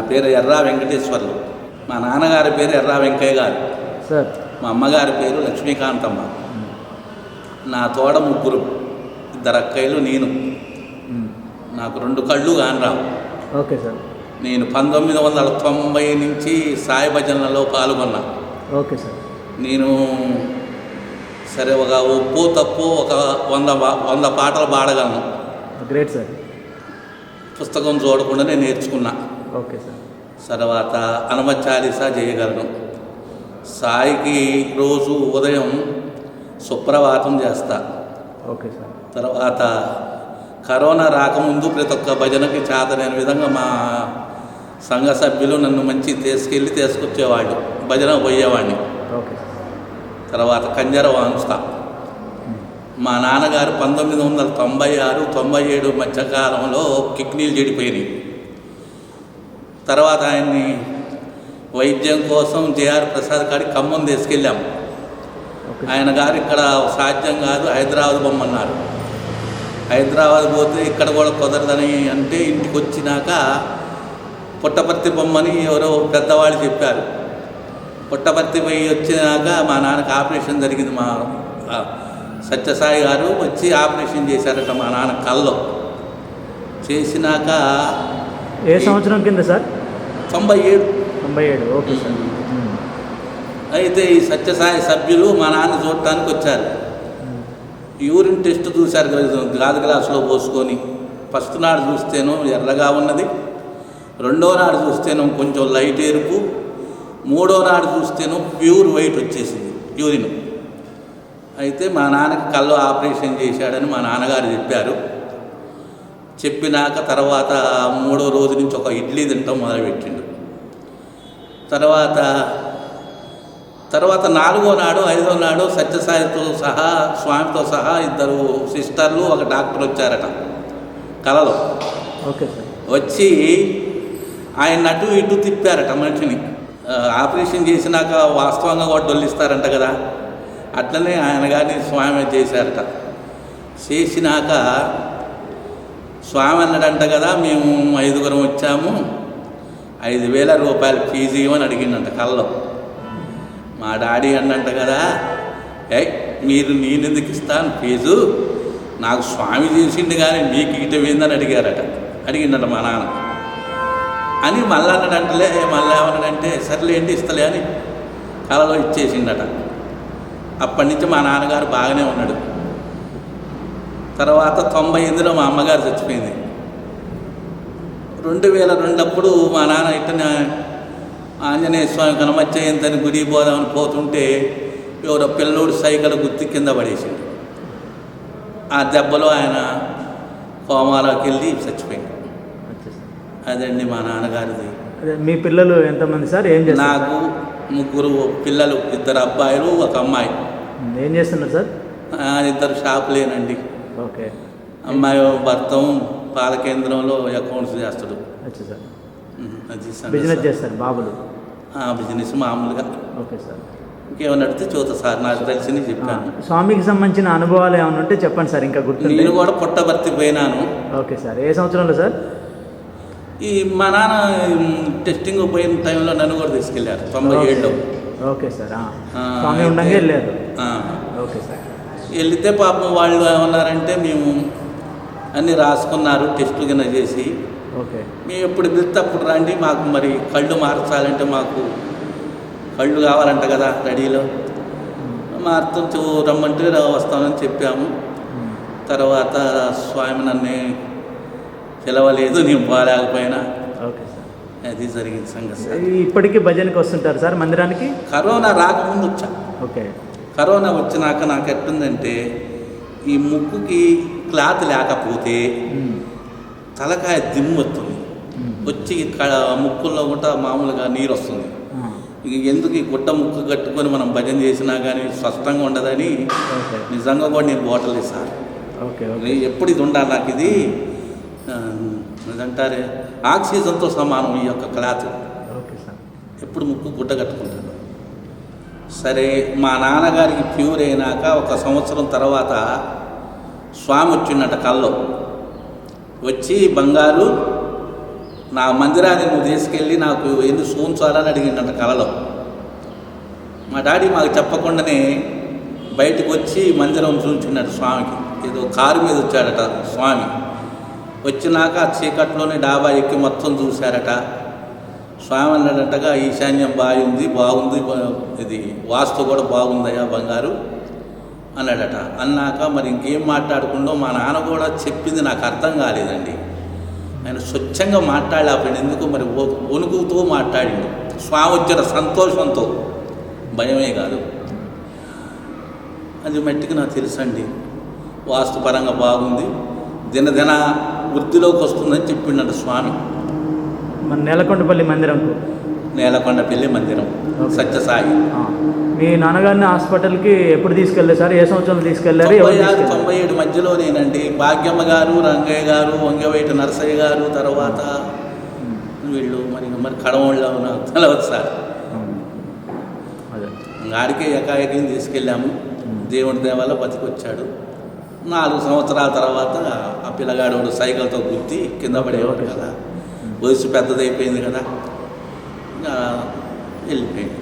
నా పేరు ఎర్రా వెంకటేశ్వర్లు. మా నాన్నగారి పేరు ఎర్రా వెంకయ్య గారు. సార్. మా అమ్మగారి పేరు లక్ష్మీకాంతమ్మ. నా తోడ ముగ్గురు. ఇద్దరు అక్కయ్యలు నేను. నాకు రెండు కళ్ళు కానరావు. Okay sir. నేను పంతొమ్మిది వందల తొంభై నుంచి సాయి భజనలలో పాల్గొన్నా. Okay sir. నేను సరే ఒక ఒప్పు తప్పు ఒక వంద వంద పాటలు పాడగలను. Great sir. పుస్తకం చూడకుండానే నేర్చుకున్నా. Okay sir. తర్వాత హనుమత్ చాలీసా చేయగలను. సాయికి రోజు ఉదయం సుప్రభాతం చేస్తా. Okay sir. తర్వాత కరోనా రాకముందు ప్రతి ఒక్క భజనకి చేతనైన విధంగా మా సంఘ సభ్యులు నన్ను మంచి తీసుకెళ్ళి తీసుకొచ్చేవాళ్ళు భజన పోయేవాడిని. ఓకే తర్వాత కంజర వాంచుతా. మా నాన్నగారు పంతొమ్మిది వందల తొంభై ఆరు తొంభై ఏడు మధ్యకాలంలో కిడ్నీలు చెడిపోయినాయి. తర్వాత ఆయన్ని వైద్యం కోసం జేఆర్ ప్రసాద్ గారికి ఖమ్మం తీసుకెళ్ళాం. ఆయన గారు ఇక్కడ సాధ్యం కాదు హైదరాబాద్ బొమ్మన్నారు హైదరాబాద్ పోతే ఇక్కడ కూడా కుదరదని అంటే ఇంటికి వచ్చినాక పుట్టపర్తి బొమ్మని ఎవరో పెద్దవాళ్ళు చెప్పారు. పుట్టపర్తి పోయి వచ్చినాక మా నాన్నకి ఆపరేషన్ జరిగింది మా సత్యసాయి గారు వచ్చి ఆపరేషన్ చేశారట మా నాన్న కల్లో. చేసినాక ఏ సంవత్సరం కింద సార్? తొంభై ఏడు తొంభై ఏడు ఓకే సార్. అయితే ఈ సత్యసాయి సభ్యులు మా నాన్న చూడటానికి వచ్చారు. యూరిన్ టెస్ట్ చూశారు కదా, గాజు గ్లాసులో పోసుకొని. ఫస్ట్ నాడు చూస్తేనో ఎర్రగా ఉన్నది. రెండో నాడు చూస్తేనో కొంచెం లైట్ ఎరుపు. మూడో నాడు చూస్తేనో ప్యూర్ వైట్ వచ్చేసింది యూరిన్. అయితే మా నాన్నకి కళ్ళు ఆపరేషన్ చేశాడని మా నాన్నగారు చెప్పారు. చెప్పినాక తర్వాత మూడో రోజు నుంచి ఒక ఇడ్లీ తింటాం మొదలుపెట్టిండు. తర్వాత తర్వాత నాలుగో నాడు ఐదో నాడు సత్యసాయితో సహా స్వామితో సహా ఇద్దరు సిస్టర్లు ఒక డాక్టర్ వచ్చారట. కలలో. Okay sir. వచ్చి ఆయన అటు ఇటు తిప్పారట మనిషిని. ఆపరేషన్ చేసినాక వాస్తవంగా కూడా డొల్లిస్తారంట కదా. అట్లనే ఆయన గారిని స్వామి చేశారట. చేసినాక స్వామి అన్నాడంట కదా మేము ఐదుగురం వచ్చాము ఐదు వేల రూపాయలు ఫీజు ఇవ్వని అడిగిండంట కళ్ళలో. మా డాడీ అన్నంట కదా ఏ మీరు నేనెందుకు ఇస్తాను ఫీజు? నాకు స్వామి చేసిండు కానీ మీకు ఇటం ఏందని అడిగారట. అడిగిండట మా నాన్న. అని మళ్ళీ అన్నాడంటలే మళ్ళీ ఏమన్నాడంటే సర్లేండి ఇస్తలే అని కలలో ఇచ్చేసిండట. అప్పటి నుంచి మా నాన్నగారు బాగానే ఉన్నాడు. తర్వాత తొంభై ఎనిమిదిలో మా అమ్మగారు చచ్చిపోయింది. రెండు వేల రెండప్పుడు మా నాన్న ఇట్టనే ఆంజనేయ స్వామి కనమచ్చయంతని గుడి పోదామని పోతుంటే ఎవరో పిల్లోడు సైకిల్ గుర్తు కింద పడేసిండు. ఆ దెబ్బలో ఆయన కోమాలోకి వెళ్ళి చచ్చిపోయింది అదండి మా నాన్నగారిది. మీ పిల్లలు ఎంతమంది సార్? ఏం నాకు ముగ్గురు పిల్లలు ఇద్దరు అబ్బాయిలు ఒక అమ్మాయి. మ్మ్. ఏం చేస్తున్నారు సార్? ఇద్దరు షాపులేనండి. ఓకే. అమ్మాయి భర్త పాల కేంద్రంలో అకౌంట్స్ చేస్తాడు. అది బిజినెస్. చేస్తారు బాబులు? బిజినెస్ మామూలుగా. Okay sir. ఇంకేమన్నా అడిగితే చూత సార్ నాకు తెలిసింది ఆ, చెప్పాను స్వామికి సంబంధించిన అనుభవాలు ఏమైనా ఉంటే చెప్పండి సార్ ఇంకా గుర్తుంది నేను కూడా పుట్టబర్తి పోయినాను. Okay sir. ఏ సంవత్సరంలో సార్? ఈ మా నాన్న టెస్టింగ్ పోయిన టైంలో నన్ను కూడా తీసుకెళ్ళారు తొంభై. ఏడులో. ఓకే. సార్ స్వామి ఉండంగా వెళ్ళారు. Okay sir. వెళితే పాపం వాళ్ళు ఏమన్నారంటే మేము అన్నీ రాసుకున్నారు టెస్టులు కింద చేసి. ఓకే. మేము ఎప్పుడు వెళ్తే అప్పుడు రండి మాకు మరి కళ్ళు మార్చాలంటే మాకు కళ్ళు కావాలంట కదా రెడీలో. మార్తం చూ- రమ్మంటే రా- వస్తామని చెప్పాము. తర్వాత స్వామి నన్ను పిలవలేదు నేను సార్. అది జరిగింది సంగతి ఇప్పటికీ భజనకి వస్తుంటారు సార్ మందిరానికి? కరోనా రాకముందు వచ్చా. ఓకే. కరోనా వచ్చినాక నాకు ఎట్టుందంటే ఈ ముక్కుకి క్లాత్ లేకపోతే. తలకాయ దిమ్ము వస్తుంది. వచ్చి ముక్కుల్లో కూడా మామూలుగా నీరు వస్తుంది. ఎందుకు ఈ గుట్ట ముక్కు కట్టుకొని మనం భజన చేసినా కానీ స్పష్టంగా ఉండదని నిజంగా కూడా నేను బోటలేదు సార్ ఎప్పుడు ఇది ఉండాలి నాకు ఇది? ఏదంటారే? ఆక్సిజన్తో సమానం ఈ యొక్క క్లాత్. Okay sir. ఎప్పుడు ముక్కు గుడ్డ కట్టుకుంటాను. సరే మా నాన్నగారికి ప్యూర్ అయినాక ఒక సంవత్సరం తర్వాత స్వామి వచ్చిండట కల్లో. వచ్చి బంగారు నా మందిరాన్ని నువ్వు తీసుకెళ్ళి నాకు ఎన్ని సూంచాలని అడిగిండట కలలో. మా డాడీ మాకు చెప్పకుండానే బయటకు వచ్చి మందిరం చూపించున్నాడు స్వామికి. ఏదో కారు మీద వచ్చాడట స్వామి. వచ్చినాక చీకట్లోనే డాబా ఎక్కి మొత్తం చూశారట. స్వామి అన్నాడటగా ఈశాన్యం బాగుంది బాగుంది ఇది వాస్తు కూడా బాగుందయ్యా బంగారు అన్నాడట. అన్నాక మరి ఇంకేం మాట్లాడకుండా మా నాన్న కూడా చెప్పింది నాకు అర్థం కాలేదండి. ఆయన స్వచ్ఛంగా మాట్లాడలేకపోయింది ఎందుకు మరి వణుకుతూ మాట్లాడిండు. స్వామి వచ్చిన సంతోషంతో. భయమే కాదు. అది మట్టికి నాకు తెలుసండి. వాస్తుపరంగా బాగుంది. దినదిన వృద్ధిలోకి వస్తుందని చెప్పిండట స్వామి. మన నేలకొండపల్లి మందిరంకు నేలకొండ పెళ్ళి మందిరం. సత్యసాయి. మీ నాన్నగారిని హాస్పిటల్కి ఎప్పుడు తీసుకెళ్ళారు సార్? ఏ సంవత్సరంలో తీసుకెళ్ళారు ఆరు తొంభై ఏడు మధ్యలోనేనండి భాగ్యమ్మ గారు రంగయ్య గారు వంగవేటి నరసయ్య గారు తర్వాత వీళ్ళు మరి మరి కడవళ్ళ తెలవదు సార్. ఆడికే ఎకాయకం తీసుకెళ్ళాము. దేవుడి దేవాల బతికొచ్చాడు. నాలుగు సంవత్సరాల తర్వాత ఆ పిల్లగాడు సైకిల్తో గుర్తి కింద పడేవాడు కదా. వయసు పెద్దదైపోయింది కదా ఇంకా వెళ్ళిపోయింది